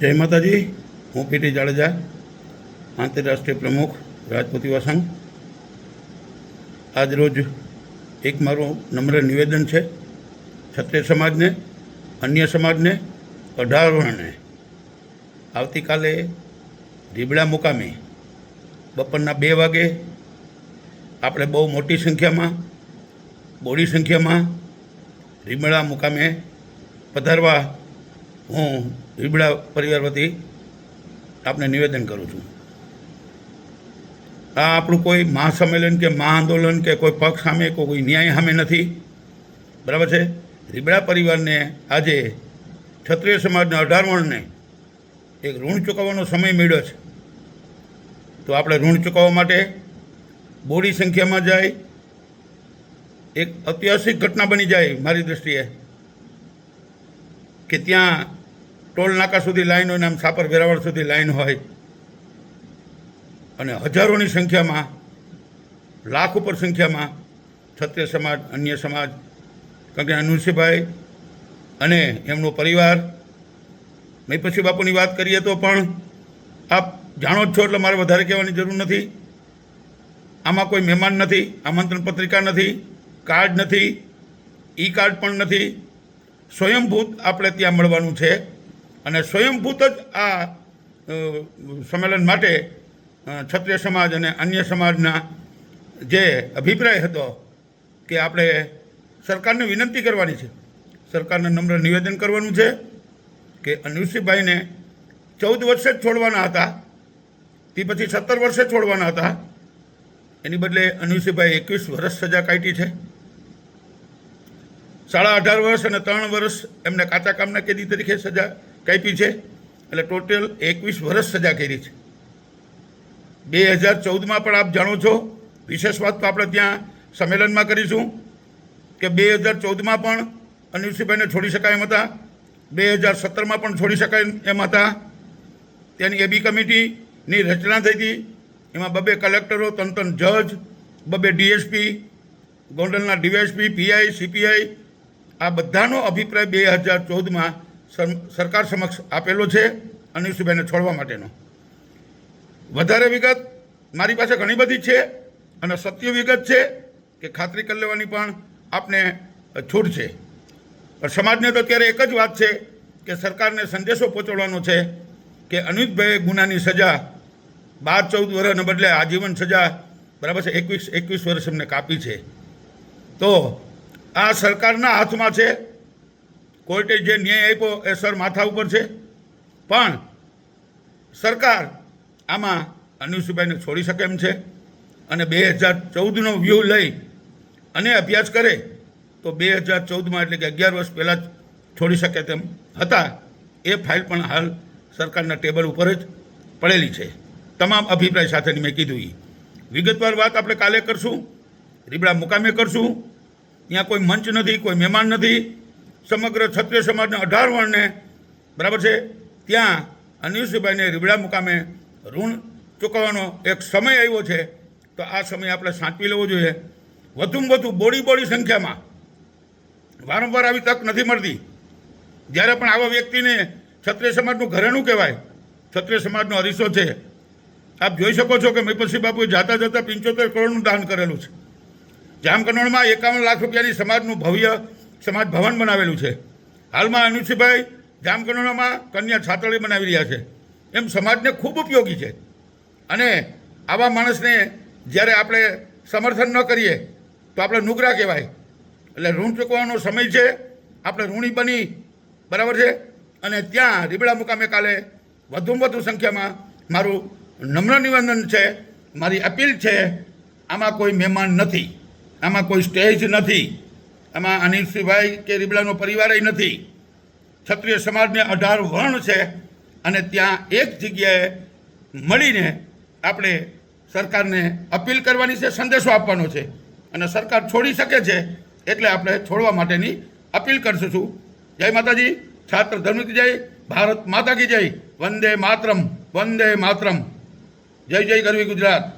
જય માતાજી, હું પીટી જાડેજા, આંતરરાષ્ટ્રીય પ્રમુખ રાજપૂત યુવા સંઘ આજ રોજ એક મારું નમ્ર નિવેદન છે, ક્ષત્રિય સમાજને, અન્ય સમાજને, અઢારણને. આવતીકાલે રીબડા મુકામે બપોરના બે વાગે આપણે બહુ મોટી સંખ્યામાં, બોડી સંખ્યામાં રીબડા મુકામે પધારવા હું રીબડા પરિવાર વતી આપને નિવેદન કરું છું. આ આપણું કોઈ મહાસંમેલન કે મહાઆંદોલન કે કોઈ પક્ષ સામે કોઈ ન્યાય સામે નથી. બરાબર છે? રીબડા પરિવારને આજે ક્ષત્રિય સમાજના અઢાર એક ઋણ ચૂકવવાનો સમય મળ્યો છે. તો આપણે ઋણ ચૂકવવા માટે બોડી સંખ્યામાં જાય. એક ઐતિહાસિક ઘટના બની જાય મારી દૃષ્ટિએ કે ત્યાં ટોલ નાકા સુધી લાઈન હોય ને આમ સાપર વેરાવળ સુધી લાઈન હોય, અને હજારોની સંખ્યામાં, લાખ ઉપર સંખ્યામાં ક્ષત્રિય સમાજ, અન્ય સમાજ, કારણ કે અનુષીભાઈ અને એમનો પરિવાર, મેં પછી બાપુની વાત કરીએ તો પણ આપ જાણો જ છો એટલે મારે વધારે કહેવાની જરૂર નથી. આમાં કોઈ મહેમાન નથી, આમંત્રણ પત્રિકા નથી, કાર્ડ નથી, ઈ કાર્ડ પણ નથી. સ્વયંભૂત આપણે ત્યાં મળવાનું છે. અને સ્વયંભૂત જ આ સંમેલન માટે ક્ષત્રિય સમાજ અને અન્ય સમાજના જે અભિપ્રાય હતો કે આપણે સરકારને વિનંતી કરવાની છે. સરકારને નમ્ર નિવેદન કરવાનું છે કે અનુષીભાઈને ચૌદ વર્ષે જ છોડવાના હતા, તે પછી સત્તર વર્ષે છોડવાના હતા. એની બદલે અનુષીભાઈ એકવીસ વર્ષ સજા કાઢી છે. સાડા અઢાર વર્ષ અને ત્રણ વર્ષ એમને કાચા કામના કેદી તરીકે સજા કાપી છે એટલે ટોટલ એકવીસ વર્ષ સજા કરી છે. બે હજાર ચૌદમાં પણ આપ જાણો છો, વિશેષ વાત તો આપણે ત્યાં સંમેલનમાં કરીશું કે બે હજાર ચૌદમાં પણ અનિલસિંહભાઈને છોડી શકાય એમ હતા, બે હજાર સત્તરમાં પણ છોડી શકાય એમ હતા. તેની એબી કમિટીની રચના થઈ હતી, એમાં બબે કલેક્ટરો ત્રણ ત્રણ જજ, બબે ડીએસપી, ગોંડલના ડીવાયએસપી, પીઆઈ, સીપીઆઈ, આ બધાનો અભિપ્રાય બે હજાર ચૌદમાં સરકાર સમક્ષ આપેલો છે અનિલસિંહભાઈને છોડવા માટેનો. વધારે વિગત મારી પાસે ઘણી બધી છે અને સત્ય વિગત છે કે ખાતરી કરી લેવાની પણ આપને છૂટ છે. પણ સમાજને તો અત્યારે એક જ વાત છે કે સરકારને સંદેશો પહોંચાડવાનો છે કે અનિતભાઈએ ગુનાની સજા બાર ચૌદ વર્ષને બદલે આજીવન સજા બરાબર છે, એકવીસ એકવીસ વર્ષ એમને કાપી છે. તો આ સરકારના હાથમાં છે કોર્ટે જે ન્યાય આપ્યો એ સર માથા ઉપર છે. પણ સરકાર આમાં અનુસુભાઈને છોડી શકે એમ છે અને બે હજાર ચૌદનો વ્યૂ લઈ અને અભ્યાસ કરે તો બે હજાર ચૌદમાં એટલે કે અગિયાર વર્ષ પહેલાં જ છોડી શકે તેમ હતા. એ ફાઇલ પણ હાલ સરકારના ટેબલ ઉપર જ પડેલી છે. તમામ અભિપ્રાય સાથેની મેં કીધું એ વિગતવાર વાત આપણે કાલે કરશું. રીબડા મુકામે કરશું. ત્યાં કોઈ મંચ નથી, કોઈ મહેમાન નથી. સમગ્ર ક્ષત્રિય સમાજના અઢાર વર્ણને બરાબર છે? ત્યાં અનિલસિંહભાઈને રીબડા મુકામે ઋણ ચૂકવવાનો એક સમય આવ્યો છે. તો આ સમય આપણે સાચવી લેવો જોઈએ. વધુમાં વધુ બોડી બોડી સંખ્યામાં વારંવાર આવી તક નથી મળતી. જ્યારે પણ આવા વ્યક્તિને ક્ષત્રિય સમાજનું ઘરેણું કહેવાય, ક્ષત્રિય સમાજનો અરીસો છે. આપ જોઈ શકો છો કે મેપલસિંહ બાપુએ જાતા જતા પંચોતેર કરોડનું દાન કરેલું છે. જામકંડોળમાં એકાવન લાખ રૂપિયાની સમાજનું ભવ્ય સમાજ ભવન બનાવેલું છે. હાલમાં અનુષીભાઈ જામકંડોળામાં કન્યા છાતળી બનાવી રહ્યા છે. એમ સમાજને ખૂબ ઉપયોગી છે. અને આવા માણસને જ્યારે આપણે સમર્થન ન કરીએ, તો આપણે નુગરા કહેવાય. એટલે ઋણ ચૂકવવાનો સમય છે. આપણે ઋણી બની, બરાબર છે? અને ત્યાં રીબડા મુકામે કાલે વધુમાં વધુ સંખ્યામાં મારું નમ્ર નિવેદન છે, મારી અપીલ છે, આમાં કોઈ મહેમાન નથી. આમાં કોઈ સ્ટેજ નથી. આમાં અનિલસિંહભાઈ કે રીબડાનો પરિવાર નથી. ક્ષત્રિય સમાજને અઢાર વર્ણ છે અને ત્યાં એક જગ્યાએ મળીને આપણે સરકારને અપીલ કરવાની છે, સંદેશો આપવાનો છે. અને સરકાર છોડી શકે છે એટલે આપણે છોડવા માટેની અપીલ કરશું જય માતાજી. છાત્ર ધર્મ કી જય, ભારત માતા કી જય. વંદે માતરમ વંદે માતરમ. જય જય ગરવી ગુજરાત.